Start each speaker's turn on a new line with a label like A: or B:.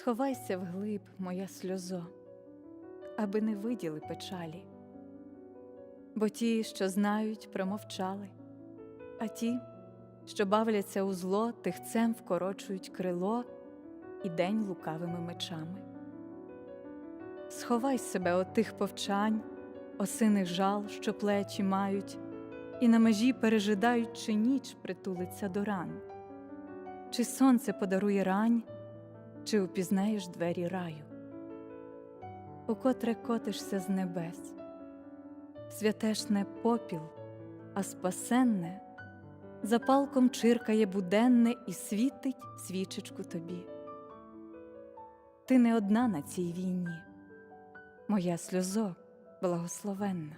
A: Сховайся вглиб, моя сльозо, аби не виділи печалі. Бо ті, що знають, промовчали, а ті, що бавляться у зло, тихцем вкорочують крило і день лукавими мечами. Сховай себе от тих повчань, осиних жал, що плечі мають, і на межі пережидають, чи ніч притулиться до ран, чи сонце подарує рань, чи упізнаєш двері раю, Укотре котишся з небес, святешне попіл, а спасенне запалком чиркає буденне і світить свічечку тобі. Ти не одна на цій війні, моя сльозо благословенна.